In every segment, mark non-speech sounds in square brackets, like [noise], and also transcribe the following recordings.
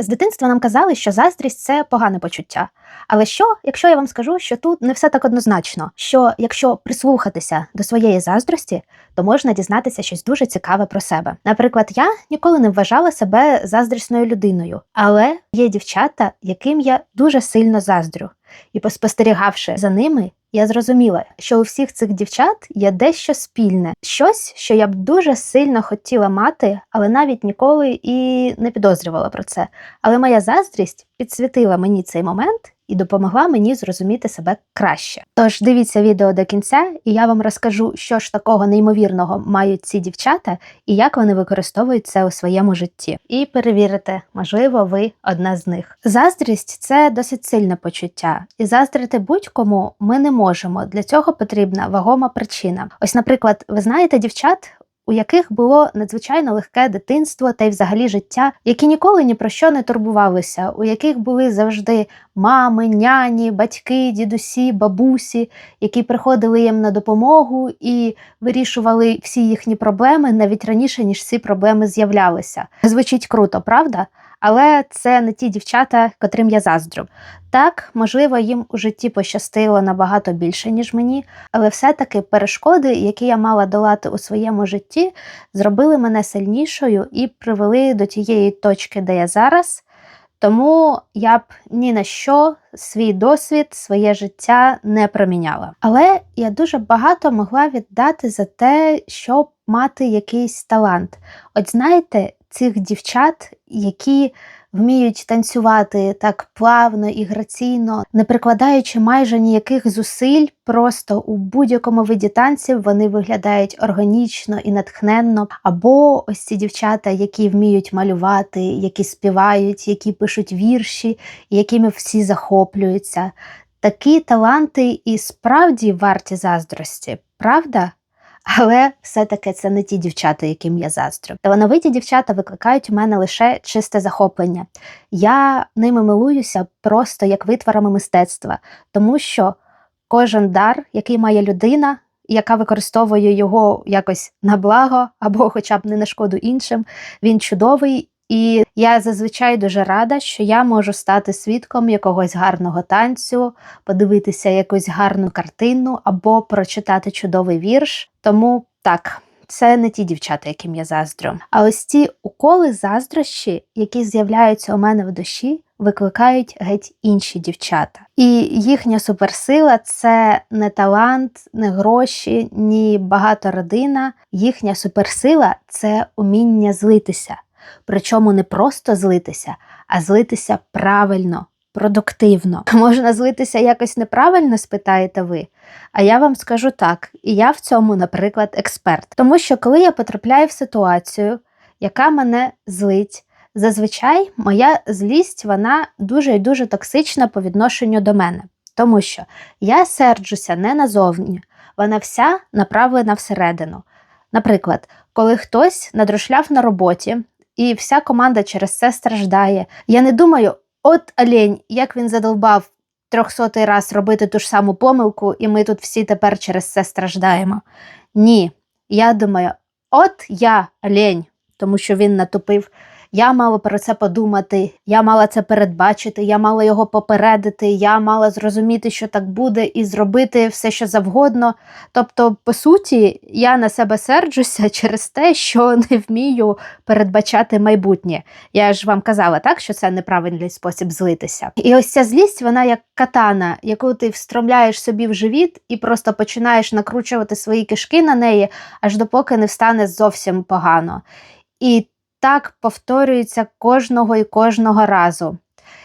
З дитинства нам казали, що заздрість це погане почуття. Але що, якщо я вам скажу, що тут не все так однозначно, що якщо прислухатися до своєї заздрості, то можна дізнатися щось дуже цікаве про себе. Наприклад, я ніколи не вважала себе заздрісною людиною, але є дівчата, яким я дуже сильно заздрю. І поспостерігавши за ними, я зрозуміла, що у всіх цих дівчат є дещо спільне, щось, що я б дуже сильно хотіла мати, але навіть ніколи і не підозрювала про це. Але моя заздрість підсвітила мені цей момент і допомогла мені зрозуміти себе краще. Тож дивіться відео до кінця, і я вам розкажу, що ж такого неймовірного мають ці дівчата і як вони використовують це у своєму житті. І перевірите, можливо, ви одна з них. Заздрість це досить сильне почуття, і заздрити будь-кому ми не можемо. Для цього потрібна вагома причина. Ось, наприклад, ви знаєте дівчат. У яких було надзвичайно легке дитинство та й взагалі життя, які ніколи ні про що не турбувалися, у яких були завжди мами, няні, батьки, дідусі, бабусі, які приходили їм на допомогу і вирішували всі їхні проблеми навіть раніше, ніж ці проблеми з'являлися. Звучить круто, правда? Але це не ті дівчата, котрим я заздрю. Так, можливо, їм у житті пощастило набагато більше, ніж мені, але все-таки перешкоди, які я мала долати у своєму житті, зробили мене сильнішою і привели до тієї точки, де я зараз. Тому я б ні на що свій досвід, своє життя не проміняла. Але я дуже багато могла віддати за те, щоб мати якийсь талант. От знаєте, цих дівчат, які вміють танцювати так плавно і граційно, не прикладаючи майже ніяких зусиль, просто у будь-якому виді танців вони виглядають органічно і натхненно. Або ось ці дівчата, які вміють малювати, які співають, які пишуть вірші, якими всі захоплюються. Такі таланти і справді варті заздрості, правда? Але все-таки це не ті дівчата, яким я заздрю. Талановиті дівчата викликають у мене лише чисте захоплення. Я ними милуюся просто як витворами мистецтва, тому що кожен дар, який має людина, яка використовує його якось на благо або, хоча б не на шкоду іншим, він чудовий. І я зазвичай дуже рада, що я можу стати свідком якогось гарного танцю, подивитися якусь гарну картину або прочитати чудовий вірш. Тому так, це не ті дівчата, яким я заздрю. А ось ці уколи заздрощі, які з'являються у мене в душі, викликають геть інші дівчата. І їхня суперсила це не талант, не гроші, ні багата родина. Їхня суперсила це уміння злитися. Причому не просто злитися, а злитися правильно, продуктивно. [laughs] Можна злитися якось неправильно, спитаєте ви. А я вам скажу так, і я в цьому, наприклад, експерт. Тому що коли я потрапляю в ситуацію, яка мене злить, зазвичай моя злість вона дуже і дуже токсична по відношенню до мене. Тому що я серджуся не назовні, вона вся направлена всередину. Наприклад, коли хтось надрушляв на роботі, і вся команда через це страждає. Я не думаю, от олень, як він задовбав трьохсотий раз робити ту ж саму помилку, і ми тут всі тепер через це страждаємо. Ні, я думаю, от я олень, тому що він натупив. Я мала про це подумати, я мала це передбачити, я мала його попередити, я мала зрозуміти, що так буде, і зробити все, що завгодно. Тобто, по суті, я на себе серджуся [laughs] через те, що не вмію передбачати майбутнє. Я ж вам казала, так, що це неправильний спосіб злитися. І ось ця злість, вона як катана, яку ти встромляєш собі в живіт і просто починаєш накручувати свої кишки на неї, аж допоки не встане зовсім погано. І так повторюється кожного і кожного разу.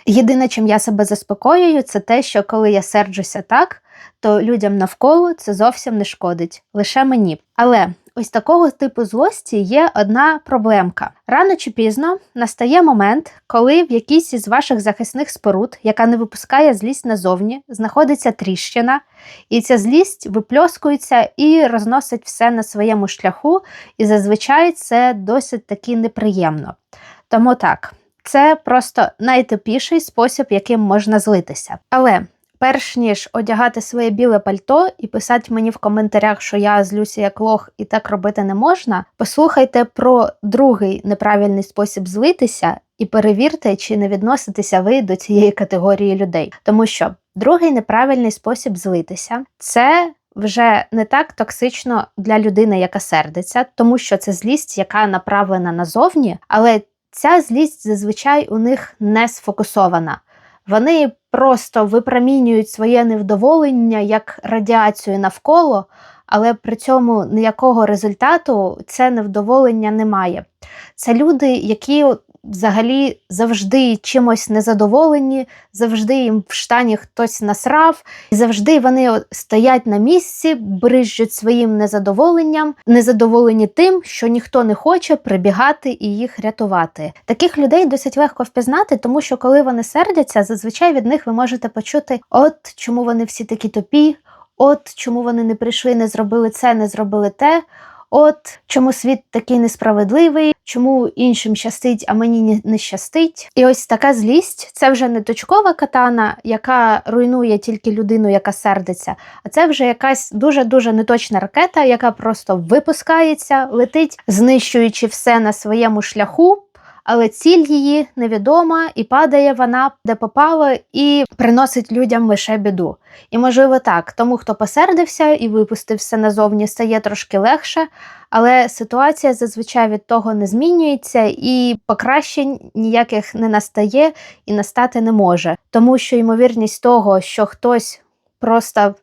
Єдине, чим я себе заспокоюю, це те, що коли я серджуся так, то людям навколо це зовсім не шкодить, лише мені. Але ось такого типу злості є одна проблемка. Рано чи пізно настає момент, коли в якійсь із ваших захисних споруд, яка не випускає злість назовні, знаходиться тріщина, і ця злість випльоскується і розносить все на своєму шляху, і зазвичай це досить таки неприємно. Тому так, це просто найтопіший спосіб, яким можна злитися. Але перш ніж одягати своє біле пальто і писати мені в коментарях, що я злюся як лох і так робити не можна, послухайте про другий неправильний спосіб злитися і перевірте, чи не відноситеся ви до цієї категорії людей. Тому що другий неправильний спосіб злитися це вже не так токсично для людини, яка сердиться, тому що це злість, яка направлена назовні, але ця злість зазвичай у них не сфокусована. Вони просто випромінюють своє невдоволення як радіацію навколо, але при цьому ніякого результату це невдоволення немає. Це люди, які взагалі завжди чимось незадоволені, завжди їм в штані хтось насрав, і завжди вони стоять на місці, брижуть своїм незадоволенням, незадоволені тим, що ніхто не хоче прибігати і їх рятувати. Таких людей досить легко впізнати, тому що коли вони сердяться, зазвичай від них ви можете почути, от чому вони всі такі тупі, от чому вони не прийшли, не зробили це, не зробили те. От чому світ такий несправедливий, чому іншим щастить, а мені не щастить. І ось така злість це вже не точкова катана, яка руйнує тільки людину, яка сердиться, а це вже якась дуже-дуже неточна ракета, яка просто випускається, летить, знищуючи все на своєму шляху але ціль її невідома, і падає вона де попало, і приносить людям лише біду. І, можливо, так, тому хто посердився і випустив все назовні, стає трошки легше, але ситуація зазвичай від того не змінюється, і покращень ніяких не настає і настати не може. Тому що ймовірність того, що хтось просто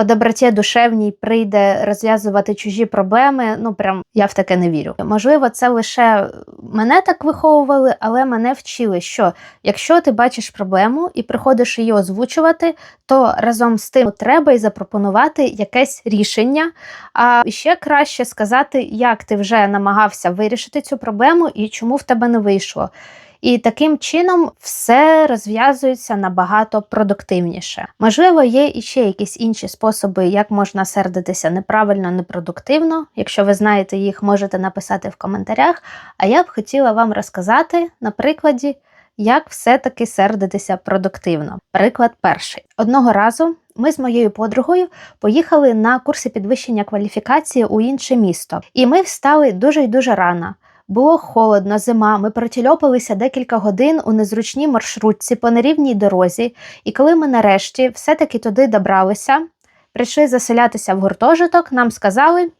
по доброті душевній прийде розв'язувати чужі проблеми. Ну прям я в таке не вірю. Можливо, це лише мене так виховували, але мене вчили, що якщо ти бачиш проблему і приходиш її озвучувати, то разом з тим треба і запропонувати якесь рішення. А ще краще сказати, як ти вже намагався вирішити цю проблему і чому в тебе не вийшло. І таким чином все розв'язується набагато продуктивніше. Можливо, є іще якісь інші способи, як можна сердитися неправильно, непродуктивно. Якщо ви знаєте їх, можете написати в коментарях. А я б хотіла вам розказати на прикладі, як все-таки сердитися продуктивно. Приклад перший. Одного разу. Ми з моєю подругою поїхали на курси підвищення кваліфікації у інше місто, і ми встали дуже й дуже рано. Було холодно, зима. Ми протільопилися декілька годин у незручній маршрутці по нерівній дорозі, і коли ми нарешті все-таки туди добралися, прийшли заселятися в гуртожиток, нам сказали: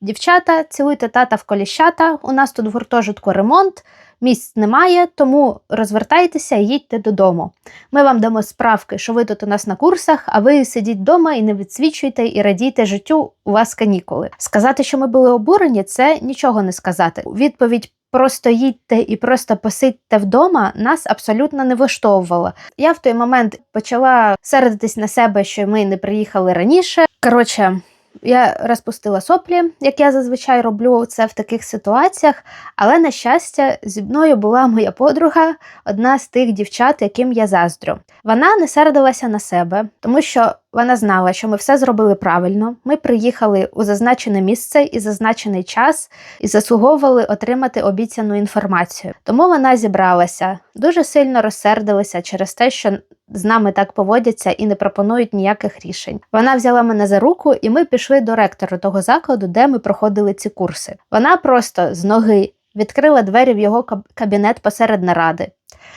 дівчата, цілуйте тата в коліщата, у нас тут в гуртожитку ремонт місць немає, тому розвертайтеся і їдьте додому. Ми вам дамо справки, що ви тут у нас на курсах, а ви сидіть вдома і не відсвічуйте і радійте життю. У вас канікули. Сказати, що ми були обурені, це нічого не сказати. Відповідь. Просто їдьте і просто посидьте вдома, нас абсолютно не влаштовувало. Я в той момент почала сердитись на себе, що ми не приїхали раніше. Коротше, я розпустила соплі, як я зазвичай роблю це в таких ситуаціях. Але, на щастя, зі мною була моя подруга, одна з тих дівчат, яким я заздрю. Вона не сердилася на себе, тому що вона знала, що ми все зробили правильно. Ми приїхали у зазначене місце і зазначений час і заслуговували отримати обіцяну інформацію. Тому вона зібралася, дуже сильно розсердилася через те, що з нами так поводяться і не пропонують ніяких рішень. Вона взяла мене за руку, і ми пішли до ректора того закладу, де ми проходили ці курси. Вона просто з ноги відкрила двері в його кабінет посеред наради.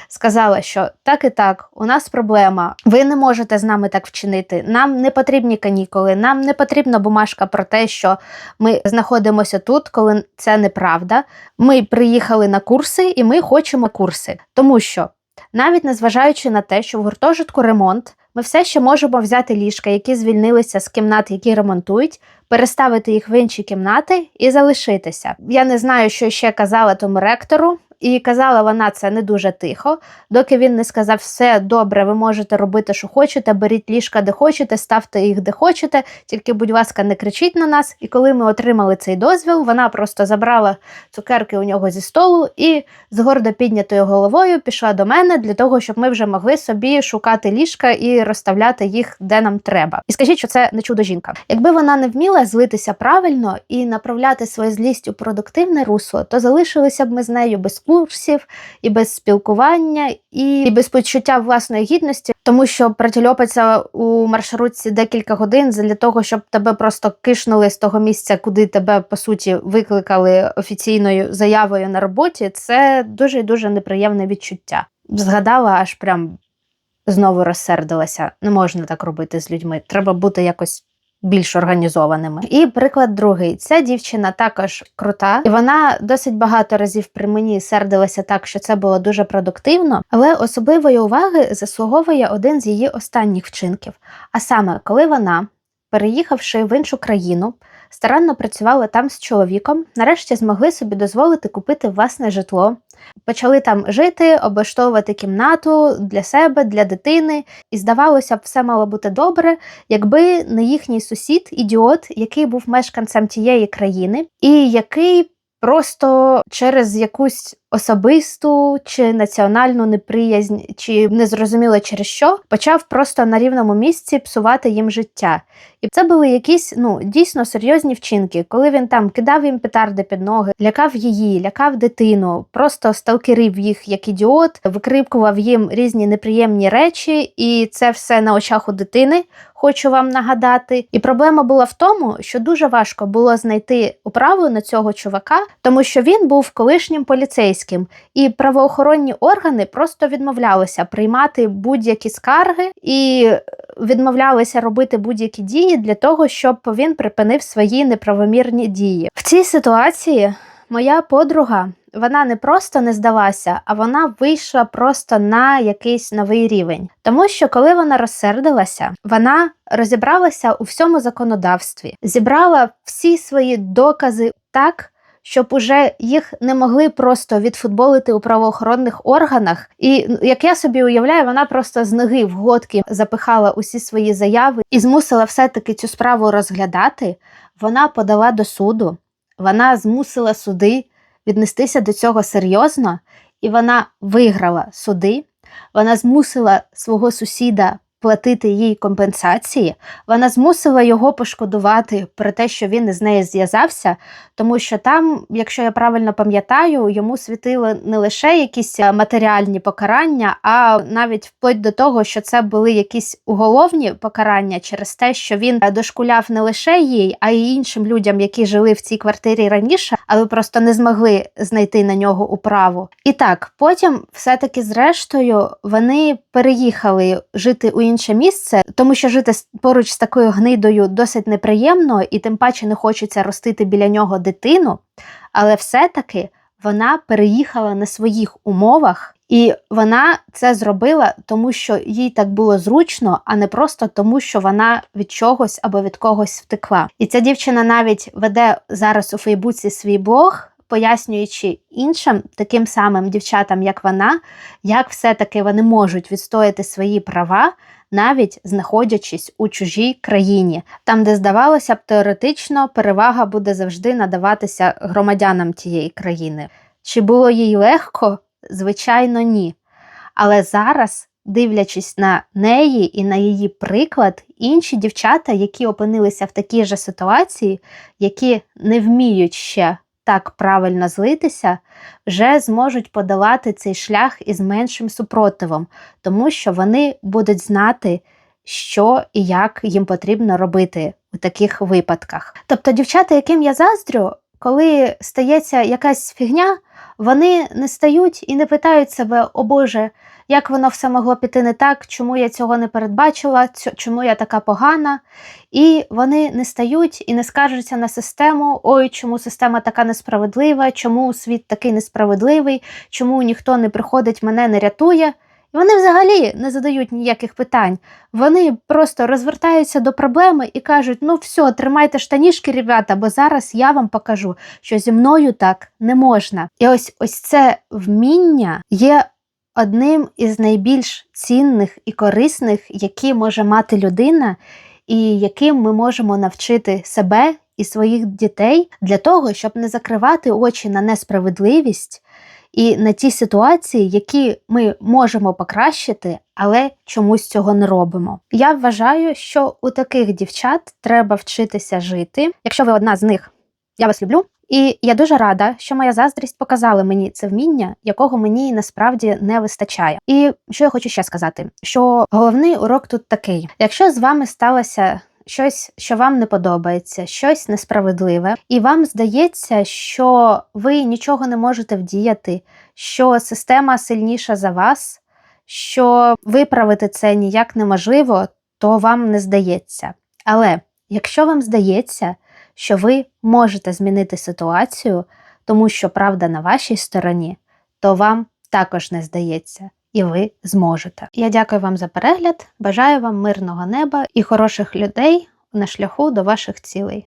Сказала, що так і так, у нас проблема. Ви не можете з нами так вчинити. Нам не потрібні канікули, нам не потрібна бумажка про те, що ми знаходимося тут, коли це неправда. Ми приїхали на курси і ми хочемо курси, тому що навіть незважаючи на те, що в гуртожитку ремонт, ми все ще можемо взяти ліжка, які звільнилися з кімнат, які ремонтують, переставити їх в інші кімнати і залишитися. Я не знаю, що ще казала тому ректору, і казала вона це не дуже тихо, доки він не сказав, все добре, ви можете робити, що хочете, беріть ліжка, де хочете, ставте їх де хочете, тільки, будь ласка, не кричіть на нас. І коли ми отримали цей дозвіл, вона просто забрала цукерки у нього зі столу і з гордо піднятою головою пішла до мене для того, щоб ми вже могли собі шукати ліжка і розставляти їх де нам треба. І скажіть, що це не чудо жінка. Якби вона не вміла злитися правильно і направляти свою злість у продуктивне русло, то залишилися б ми з нею без клубу, ресурсів, і без спілкування, і без почуття власної гідності, тому що протильопатися у маршрутці декілька годин для того, щоб тебе просто кишнули з того місця, куди тебе по суті викликали офіційною заявою на роботі. Це дуже дуже неприємне відчуття. Згадала, аж прям знову розсердилася. Не можна так робити з людьми. Треба бути якось більш організованими. І приклад другий: ця дівчина також крута, і вона досить багато разів при мені сердилася так, що це було дуже продуктивно, але особливої уваги заслуговує один з її останніх вчинків. А саме, коли вона, переїхавши в іншу країну, старанно працювала там з чоловіком, нарешті змогли собі дозволити купити власне житло. Почали там жити, облаштовувати кімнату для себе, для дитини, і здавалося б, все мало бути добре, якби не їхній сусід, ідіот, який був мешканцем тієї країни, і який просто через якусь особисту чи національну неприязнь, чи незрозуміло через що, почав просто на рівному місці псувати їм життя. І це були якісь ну дійсно серйозні вчинки, коли він там кидав їм петарди під ноги, лякав її, лякав дитину, просто сталкерив їх як ідіот, викрикував їм різні неприємні речі, і це все на очах у дитини. Хочу вам нагадати. І проблема була в тому, що дуже важко було знайти управу на цього чувака, тому що він був колишнім поліцейським, і правоохоронні органи просто відмовлялися приймати будь-які скарги і відмовлялися робити будь-які дії для того, щоб він припинив свої неправомірні дії. В цій ситуації моя подруга. Вона не просто не здалася, а вона вийшла просто на якийсь новий рівень. Тому що коли вона розсердилася, вона розібралася у всьому законодавстві, зібрала всі свої докази так. Щоб уже їх не могли просто відфутболити у правоохоронних органах, і як я собі уявляю, вона просто з ноги в глотки запихала усі свої заяви і змусила все-таки цю справу розглядати. Вона подала до суду, вона змусила суди віднестися до цього серйозно, і вона виграла суди, вона змусила свого сусіда платити їй компенсації, вона змусила його пошкодувати про те, що він із нею зв'язався, тому що там, якщо я правильно пам'ятаю, йому світили не лише якісь е, матеріальні покарання, а навіть вплоть до того, що це були якісь уголовні покарання через те, що він е, дошкуляв не лише їй, а й іншим людям, які жили в цій квартирі раніше, але просто не змогли знайти на нього управу. І так, потім, все-таки, зрештою, вони переїхали жити у інше місце, тому що жити поруч з такою гнидою досить неприємно, і тим паче не хочеться ростити біля нього дитину, але все-таки вона переїхала на своїх умовах, і вона це зробила, тому що їй так було зручно, а не просто тому, що вона від чогось або від когось втекла. І ця дівчина навіть веде зараз у Фейбуці свій блог. Пояснюючи іншим таким самим дівчатам, як вона, як все-таки вони можуть відстояти свої права, навіть знаходячись у чужій країні, там, де здавалося б, теоретично перевага буде завжди надаватися громадянам тієї країни. Чи було їй легко? Звичайно, ні. Але зараз, дивлячись на неї і на її приклад, інші дівчата, які опинилися в такій же ситуації, які не вміють ще так правильно злитися, вже зможуть подолати цей шлях із меншим супротивом, тому що вони будуть знати, що і як їм потрібно робити у таких випадках. Тобто, дівчата, яким я заздрю, коли стається якась фігня, вони не стають і не питають себе, о Боже, як воно все могло піти не так, чому я цього не передбачила, чому я така погана. І вони не стають і не скаржаться на систему, ой, чому система така несправедлива, чому світ такий несправедливий, чому ніхто не приходить, мене не рятує. І вони взагалі не задають ніяких питань. Вони просто розвертаються до проблеми і кажуть: ну все, тримайте штанішки, ребята, бо зараз я вам покажу, що зі мною так не можна. І ось ось це вміння є одним із найбільш цінних і корисних, які може мати людина, і яким ми можемо навчити себе і своїх дітей для того, щоб не закривати очі на несправедливість і на ті ситуації, які ми можемо покращити, але чомусь цього не робимо. Я вважаю, що у таких дівчат треба вчитися жити. Якщо ви одна з них, я вас люблю. І я дуже рада, що моя заздрість показала мені це вміння, якого мені насправді не вистачає. І що я хочу ще сказати: що головний урок тут такий: якщо з вами сталося щось, що вам не подобається, щось несправедливе, і вам здається, що ви нічого не можете вдіяти, що система сильніша за вас, що виправити це ніяк неможливо, то вам не здається. Але якщо вам здається, що ви можете змінити ситуацію, тому що правда на вашій стороні, то вам також не здається, і ви зможете. Я дякую вам за перегляд, бажаю вам мирного неба і хороших людей на шляху до ваших цілей.